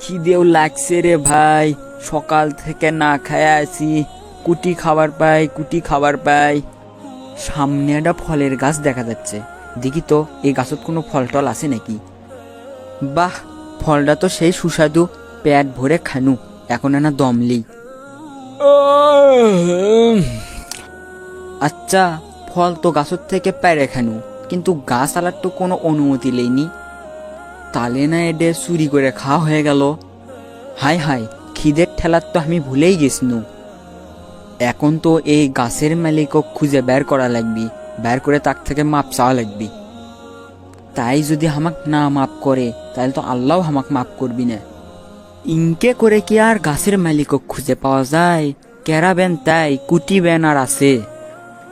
খিদেও লাগছে রে ভাই। সকাল থেকে না খায় আছি। কুটি খাবার পাই, কুটি খাবার পাই। সামনে একটা ফলের গাছ দেখা যাচ্ছে। দেখি তো, এই গাছত কোনো ফল টল আছে নাকি? বাহ, ফলটা তো সেই সুস্বাদু। পেট ভরে খানু। এখন না দমলি আচ্ছা ফল তো গাছত থেকে পেরে খানু। কিন্তু গাছ আলার তো কোনো অনুমতি লেইনি। তালে না এডে চুরি করে খাওয়া হয়ে গেল। হাই হাই খিদের ঠেলার তো আমি ভুলেই গেছনু। এখন তো এই গাছের মালিকক খুঁজে বের করা লাগবি, বের করে তার থেকে মাপ চাওয়া লাগবি। তাই যদি আমাক না মাপ করে তাহলে তো আল্লাহ আমাক মাপ করবি না। ইনকে করে কি আর গাছের মালিকক খুঁজে পাওয়া যায়? কেরাবেন তাই, কুটি ব্যান আর আছে।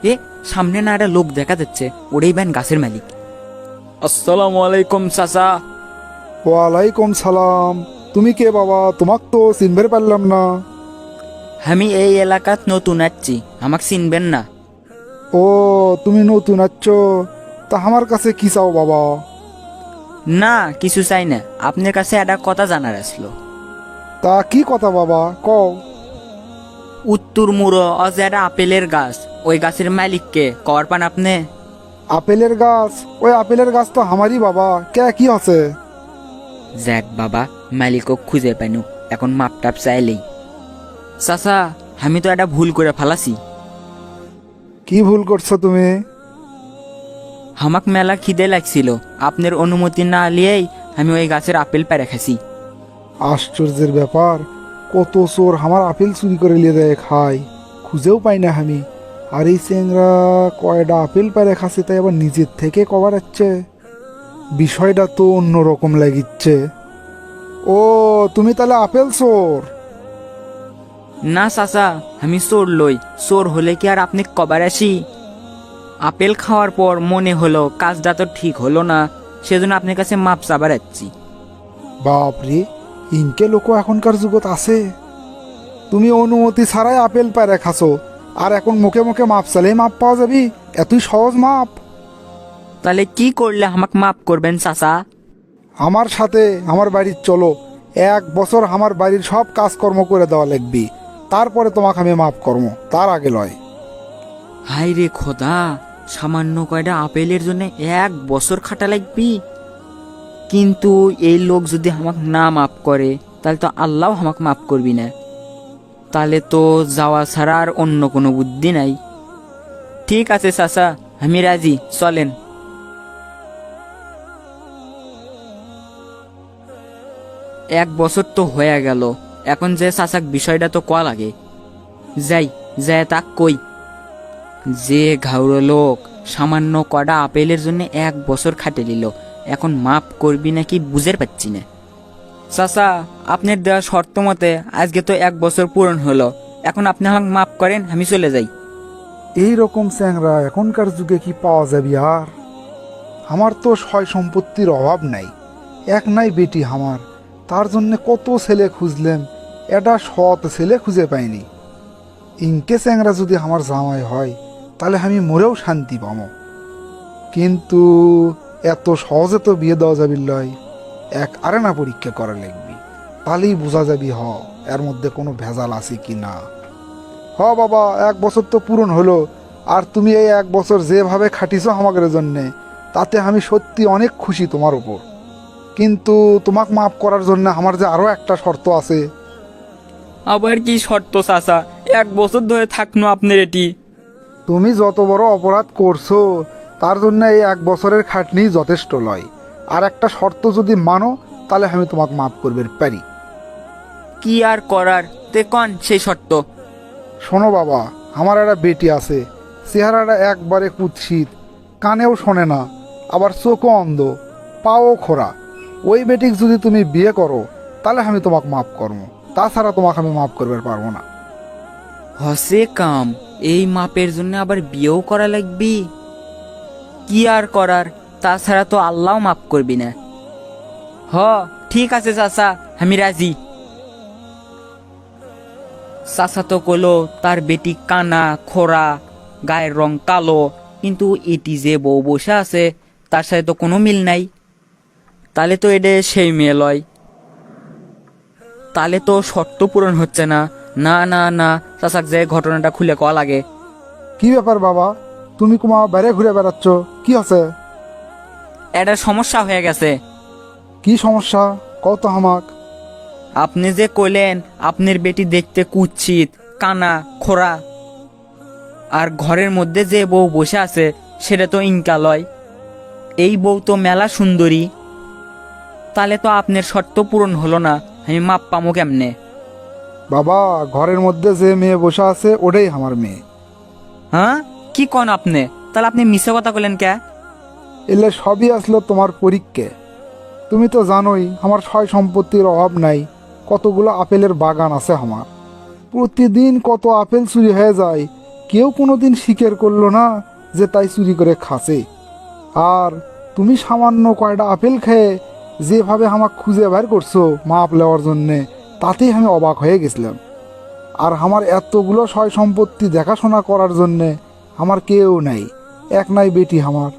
এ, সামনে না একটা লোক দেখা যাচ্ছে, ওরেই ব্যান গাছের মালিক। আসসালামু আলাইকুম, চাচা। ওয়ালাইকুম সালাম। তুমি কে বাবা? তোমাক তো চিনবার পারলাম না। আমি এই এলাকাত নতুন আসছি আমাক চিনবেন না। ও তুমি নতুন আচ্ছ। তা আমার কাছে কি চাও বাবা? না কিছু চাই না। আপনার কাছে একটা কথা জানার আসলো। তা কি কথা বাবা? কও। উত্তর মুড়ো অজ একটা আপেলের গাছ। ওই গাছের মালিককে কর পান আপনি। আপেলের গাছ? ওই আপেলের গাছ তো আমারই বাবা। কে কি আছে? জ্যাক বাবা মালিকক খুঁজে পাইনু এখন মাপ টাপ চাইলেই। চাচা আমি তো একটা ভুল করে ফালাছি। কি ভুল করছ তুমি? হামাক মেলা খিদে লাগছিল আপনার অনুমতি না লিয়েই আমি ওই গাছের আপেল পেরে খাইছি। আশ্চর্যের ব্যাপার কত চোর আমার আপেল চুরি করে নিয়ে দেয় খাই খুঁজেও পাই না আমি। আর এই চেংরা কয়টা আপেল পারে খাচ্ছে তাই আবার নিজের থেকে কবার যাচ্ছে বিষয়টা তো অন্যরকম লাগিচ্ছে। ও তুমি তাহলে আপেল চোর। না চাচা আমি চোর লই। চোর হলে কি আর আপনি কবার আসি? আপেল খাওয়ার পর মনে হলো কাজটা তো ঠিক হলো না সেজন্য আপনার কাছে মাপ চাবার যাচ্ছি বাপরে ইনকে লোক এখনকার যুগত আছে। তুমি অনুমতি ছাড়াই আপেল পারে খাছো আর এখন মুখে মুখে মাপ চালেই মাপ পাওয়া যাবি এতই সহজ মাপ। তাহলে কি করলে আমাকে মাফ করবেন চাচা? আমার সাথে আমার বাড়ির চলো। এক বছর আমার বাড়ির সব কাজকর্ম করে দেওয়া লাগবি। তারপরে তোমাকে আমি মাফ করব। তার আগে লয় হাই রে খোদা সামান্য কয়টা আপেলের জন্য এক বছর খাটা লাগবি? কিন্তু এই লোক যদি আমাকে না মাফ করে তাহলে তো আল্লাহ আমাকে মাফ করবি না। তাহলে তো যাওয়া ছাড়া আর অন্য কোনো বুদ্ধি নাই। ঠিক আছে চাচা আমি রাজি। চলেন। এক বছর তো হয়ে গেল। এখন যে চাচাক বিষয়টা তো কোয়া লাগে। যাই যায় তাক কই। যে ঘাউড়ো লোক সামান্য কটা আপেলের জন্য এক বছর খাটে নিল, এখন মাপ করবি নাকি বুঝের পাচ্ছি না। চাচা, আপনার দেওয়া শর্ত মতে আজকে তো এক বছর পূরণ হলো। এখন আপনি আমাকে মাপ করেন, আমি চলে যাই। এই রকম চ্যাংরা এখনকার যুগে কি পাওয়া যাবে আর? আমার তো সয় সম্পত্তির অভাব নাই। এক নাই বেটি আমার। তার জন্য কত ছেলে খুঁজলেম এটা সৎ ছেলে খুঁজে পাইনি। ইনকে চ্যাংরা যদি আমার জামাই হয়, তাহলে আমি মরেও শান্তি পাবো কিন্তু এত সহজে তো বিয়ে দেওয়া যাবি লয়। এক আরে না পরীক্ষা করা লাগবি। তাহলেই বোঝা যাবি হ, এর মধ্যে কোনো ভেজাল আছে কি না। হ বাবা, এক বছর তো পূরণ হলো, আর তুমি এই এক বছর যেভাবে খাটিছো আমাদের জন্যে, তাতে আমি সত্যি অনেক খুশি তোমার উপর। কিন্তু তোমাক মাফ করার জন্য আমার যে আরও একটা শর্ত আছে। আবার কি শর্ত চাচা? এক বছর ধরে থাকনো আপনার এটি। তুমি যত বড় অপরাধ করছ তার জন্য এই এক বছরের খাটনি যথেষ্ট নয়। আর একটা শর্ত যদি মানো তাহলে আমি তোমাকে মাফ করবে পারি কি আর করার? তে কন সেই শর্ত? শোনো বাবা আমার একটা বেটি আছে। চেহারাটা একবারে কুৎসিত কানেও শোনে না আবার চোখও অন্ধ পাও খোরা ওই বেটিক যদি তুমি বিয়ে করো, তাহলে আমি তোমাকে মাফ করব। তাছাড়া তোমাকে আমি মাফ করবে পারব না। হসে কাম, এই মাপের জন্য আবার বিয়েও করা লাগবি? কি আর করার, তাছাড়া তো আল্লাহ মাফ করবি না। হ, ঠিক আছে চাচা, আমি রাজি। চাচা তো কলো তার বেটি কানা খোরা গায়ের রং কালো, কিন্তু এটি যে বউ বসে আছে, তার সাথে তো কোনো মিল নাই। তাহলে তো এটা সেই মেয়ে লয়। তাহলে তো শর্ত পূরণ হচ্ছে না। না না না চাচাক যে ঘটনাটা খুলে কয়া লাগে। কি ব্যাপার বাবা? তুমি কুমা বাইরে ঘুরে বেড়াচ্ছ? কি আছে? একটা সমস্যা হয়ে গেছে। কি সমস্যা? কত হামাক আপনি যে কইলেন আপনার বেটি দেখতে কুচ্ছিত কানা খোরা আর ঘরের মধ্যে যে বউ বসে আছে সেটা তো ইনকা লয়। এই বউ তো মেলা সুন্দরী। তাহলে তো আপনার শর্ত পূরণ হলো না। আমি মাপ পামো কেমনে? বাবা ঘরের মধ্যে যে মেয়ে বসে আছে ওটাই আমার মেয়ে। হ্যাঁ? কি কন আপনি? তাহলে আপনি মিশে কথা কইলেন কে? এলে সবই আসলো তোমার পরীক্ষে তুমি তো জানোই আমার সয় সম্পত্তির অভাব নাই। কতগুলো আপেলের বাগান আছে আমার। প্রতিদিন কত আপেল চুরি হয়ে যায়। কেউ কোনো দিন স্বীকার করল না যে তাই চুরি করে খাসে আর তুমি সামান্য কয়টা আপেল খেয়ে যেভাবে আমাকে খুঁজে বের করছ মাপ নেওয়ার জন্যে, তাতেই আমি অবাক হয়ে গেছিলাম। আর আমার এতগুলো সয় সম্পত্তি দেখাশোনা করার জন্যে আমার কেউ নাই, এক নাই বেটি আমার।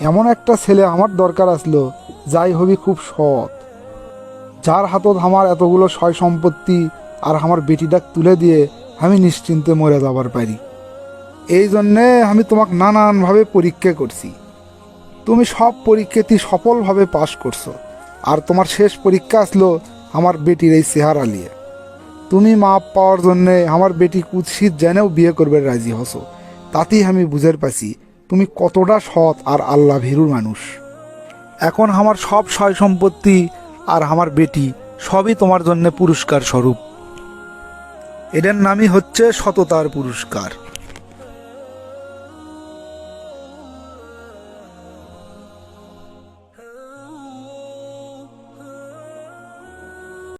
এমন একটা ছেলে আমার দরকার আসলো, যাই হবি খুব সৎ। যার হাতত আমার এতগুলো সয় সম্পত্তি আর আমার বেটিটা তুলে দিয়ে আমি নিশ্চিন্তে মরে যাবার পারি। এই জন্যে আমি তোমাকে নানানভাবে পরীক্ষা করছি। তুমি সব পরীক্ষাতেই সফলভাবে পাশ করছ। আর তোমার শেষ পরীক্ষা আসলো আমার বেটির এই চেহারা নিয়ে। তুমি মাপ পাওয়ার জন্যে আমার বেটি কুৎসিত জেনেও বিয়ে করবে রাজি হসো তাতেই আমি বুঝের পাছি তুমি কতটা সৎ আর আল্লাহ ভীরুর মানুষ। এখন আমার সব সয় সম্পত্তি আর আমার বেটি সবই তোমার জন্য পুরস্কার স্বরূপ। এটার নামই হচ্ছে সততার পুরস্কার।